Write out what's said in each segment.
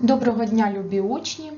Доброго дня, любі учні!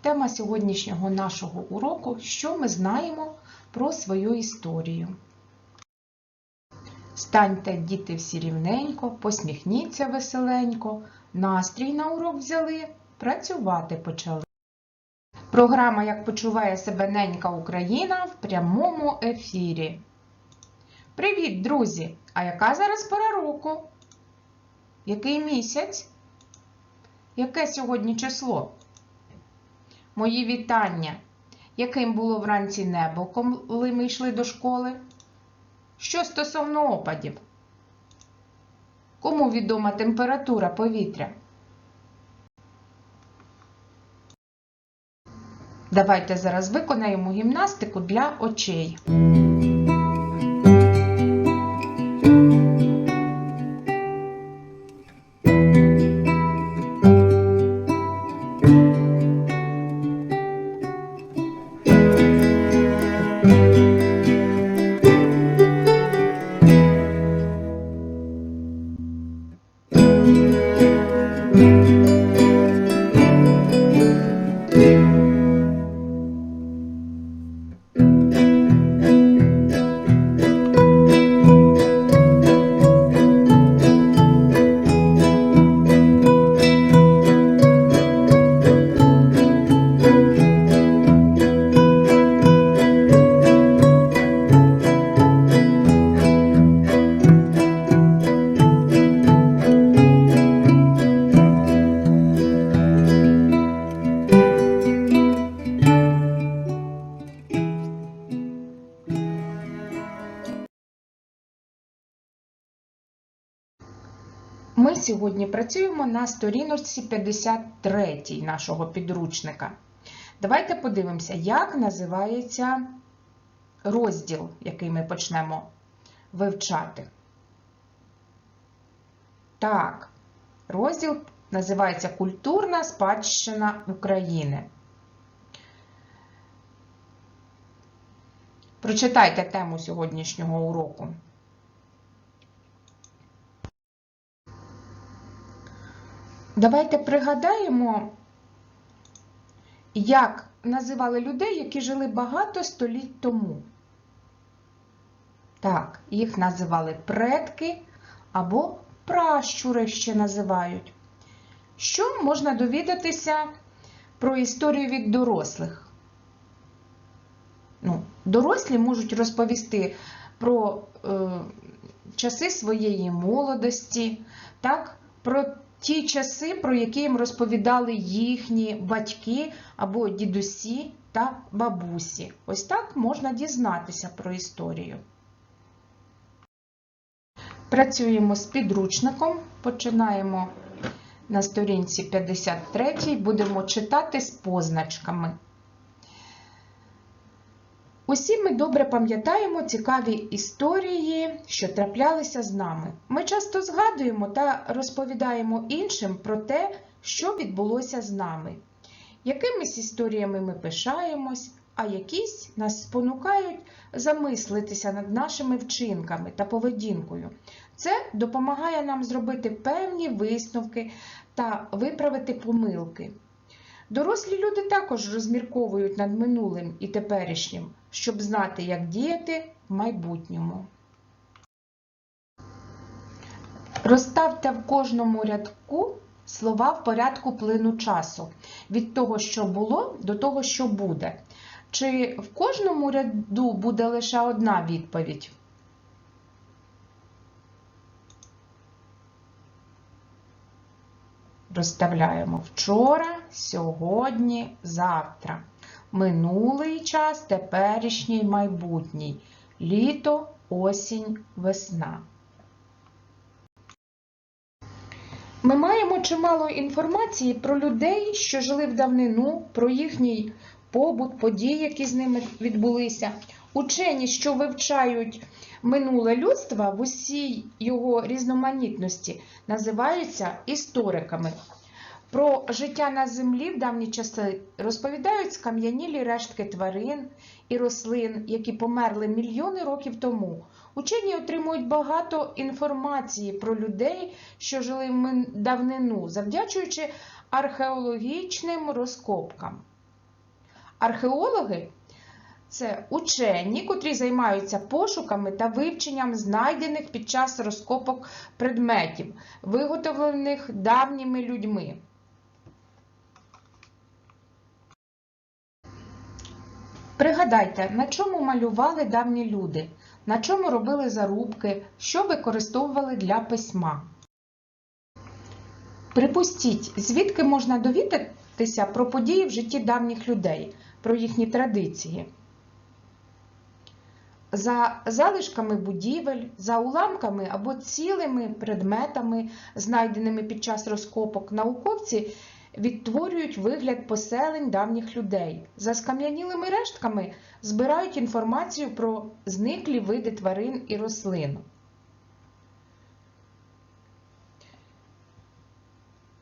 Тема сьогоднішнього нашого уроку Що ми знаємо про свою історію. Станьте, діти, всі рівненько, посміхніться веселенько, настрій на урок взяли, працювати почали. Програма Як почуває себе ненька Україна в прямому ефірі. Привіт, друзі! А яка зараз пора року? Який місяць? Яке сьогодні число? Мої вітання. Яким було вранці небо, коли ми йшли до школи? Що стосовно опадів? Кому відома температура повітря? Давайте зараз виконаємо гімнастику для очей. Сьогодні працюємо на сторіночці 53 нашого підручника. Давайте подивимося, як називається розділ, який ми почнемо вивчати. Так, розділ називається Культурна спадщина України. Прочитайте тему сьогоднішнього уроку. Давайте пригадаємо, як називали людей, які жили багато століть тому. Так, їх називали предки або пращури ще називають. Що можна довідатися про історію від дорослих? Ну, Дорослі можуть розповісти про е, часи своєї молодості, так, про ті часи, про які їм розповідали їхні батьки або дідусі та бабусі. Ось так можна дізнатися про історію. Працюємо з підручником, починаємо на сторінці 53, будемо читати з позначками. Усі ми добре пам'ятаємо цікаві історії, що траплялися з нами. Ми часто згадуємо та розповідаємо іншим про те, що відбулося з нами. Якимись історіями ми пишаємось, а якісь нас спонукають замислитися над нашими вчинками та поведінкою. Це допомагає нам зробити певні висновки та виправити помилки. Дорослі люди також розмірковують над минулим і теперішнім, щоб знати, як діяти в майбутньому. Розставте в кожному рядку слова в порядку плину часу від того, що було, до того, що буде. Чи в кожному ряду буде лише одна відповідь? Розставляємо вчора, сьогодні, завтра. Минулий час, теперішній, майбутній. Літо, осінь, весна. Ми маємо чимало інформації про людей, що жили в давнину, про їхній побут, події, які з ними відбулися. Учені, що вивчають минуле людства в усій його різноманітності, називаються істориками. Про життя на землі в давні часи розповідають скам'янілі рештки тварин і рослин, які померли мільйони років тому. Учені отримують багато інформації про людей, що жили в давнину, завдячуючи археологічним розкопкам. Археологи це учені, котрі займаються пошуками та вивченням знайдених під час розкопок предметів, виготовлених давніми людьми. Пригадайте, на чому малювали давні люди, на чому робили зарубки, що використовували для письма. Припустіть, звідки можна довідатися про події в житті давніх людей, про їхні традиції. За залишками будівель, за уламками або цілими предметами, знайденими під час розкопок, науковці відтворюють вигляд поселень давніх людей. За скам'янілими рештками збирають інформацію про зниклі види тварин і рослин.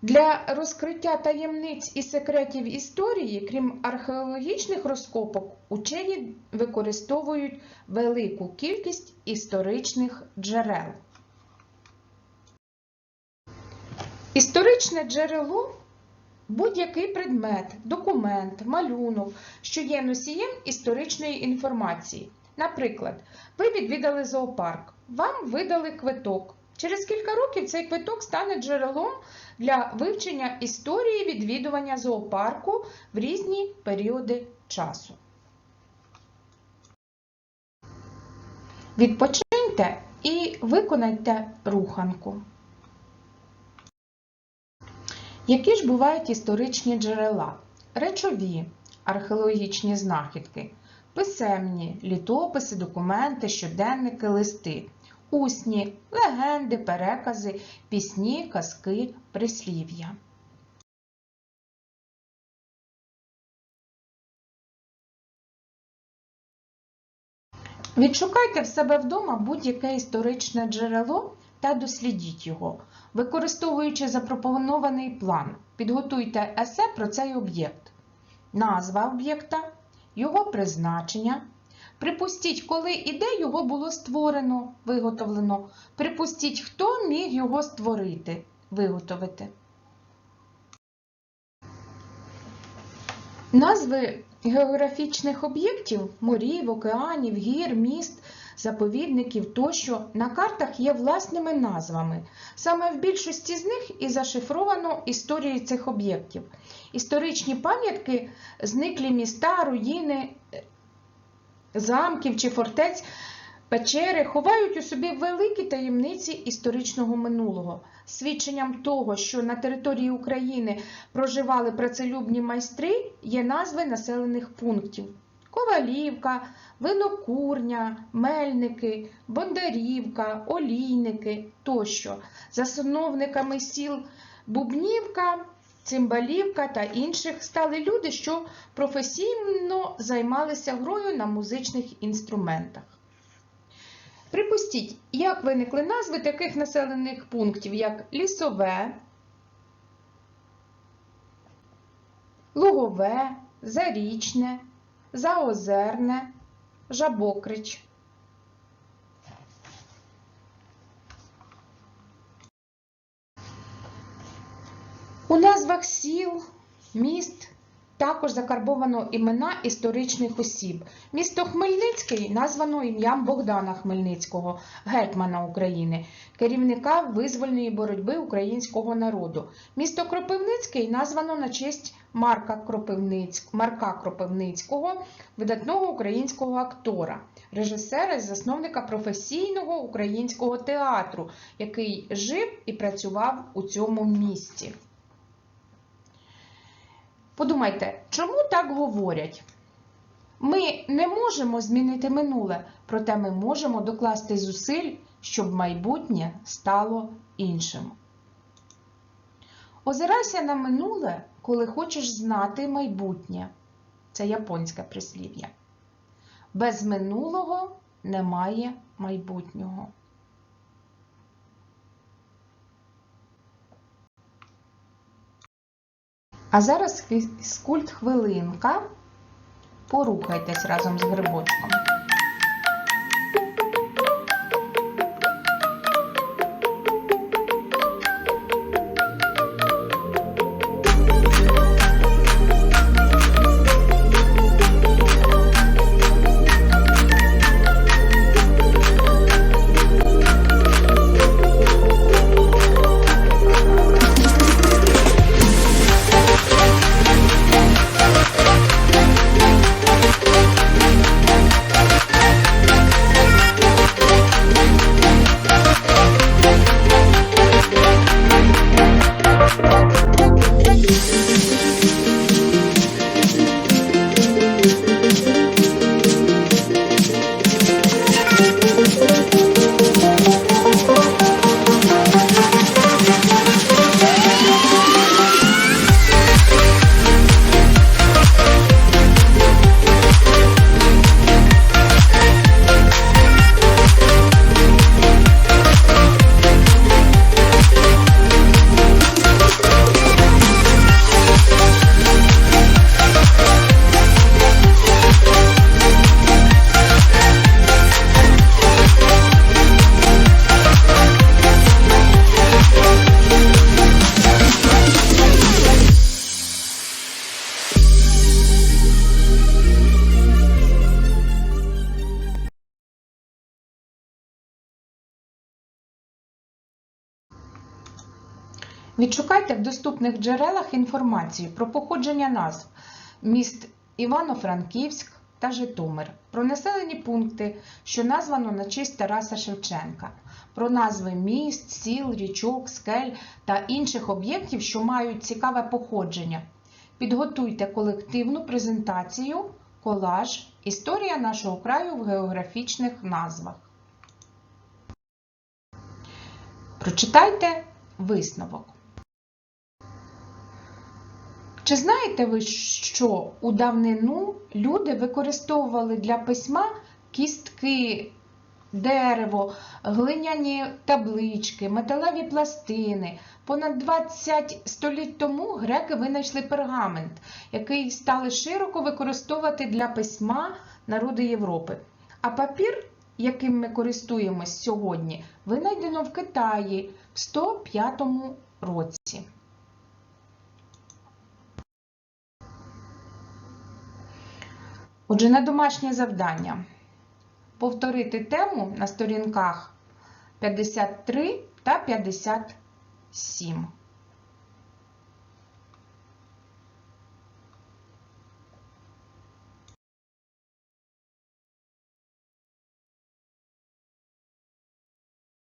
Для розкриття таємниць і секретів історії, крім археологічних розкопок, учені використовують велику кількість історичних джерел. Історичне джерело будь-який предмет, документ, малюнок, що є носієм історичної інформації. Наприклад, ви відвідали зоопарк, вам видали квиток. Через кілька років цей квиток стане джерелом для вивчення історії відвідування зоопарку в різні періоди часу. Відпочиньте і виконайте руханку. Які ж бувають історичні джерела? Речові, археологічні знахідки, писемні, літописи, документи, щоденники, листи, усні, легенди, перекази, пісні, казки, прислів'я. Відшукайте в себе вдома будь-яке історичне джерело та дослідіть його. Використовуючи запропонований план, підготуйте есе про цей об'єкт. Назва об'єкта, його призначення. Припустіть, коли і де його було створено, виготовлено. Припустіть, хто міг його створити, виготовити. Назви географічних об'єктів морів, океанів, гір, міст, заповідників тощо на картах є власними назвами. Саме в більшості з них і зашифровано історії цих об'єктів. Історичні пам'ятки, зниклі міста, руїни, замків чи фортець, печери ховають у собі великі таємниці історичного минулого. Свідченням того, що на території України проживали працелюбні майстри, є назви населених пунктів. Ковалівка, Винокурня, Мельники, Бондарівка, Олійники тощо. Засновниками сіл Бубнівка, Цимбалівка та інших стали люди, що професійно займалися грою на музичних інструментах. Припустіть, як виникли назви таких населених пунктів, як Лісове, Лугове, Зарічне, Заозерне, Жабокрич. У назвах сіл, міст також закарбовано імена історичних осіб. Місто Хмельницький названо ім'ям Богдана Хмельницького, гетьмана України, керівника визвольної боротьби українського народу. Місто Кропивницький названо на честь Марка, Кропивницьк... Марка Кропивницького, видатного українського актора, режисера і засновника професійного українського театру, який жив і працював у цьому місті. Подумайте, чому так говорять? Ми не можемо змінити минуле, проте ми можемо докласти зусиль, щоб майбутнє стало іншим. Озирайся на минуле, коли хочеш знати майбутнє. Це японське прислів'я. Без минулого немає майбутнього. А зараз фізкульт хвилинка. Порухайтесь разом з грибочком. Відшукайте в доступних джерелах інформацію про походження назв міст Івано-Франківськ та Житомир, про населені пункти, що названо на честь Тараса Шевченка, про назви міст, сіл, річок, скель та інших об'єктів, що мають цікаве походження. Підготуйте колективну презентацію, колаж, історія нашого краю в географічних назвах. Прочитайте висновок. Чи знаєте ви, що у давнину люди використовували для письма кістки, дерево, глиняні таблички, металеві пластини? Понад 20 століть тому греки винайшли пергамент, який стали широко використовувати для письма народи Європи. А папір, яким ми користуємось сьогодні, винайдено в Китаї в 105 році. Отже, на домашнє завдання повторити тему на сторінках 53 та 57.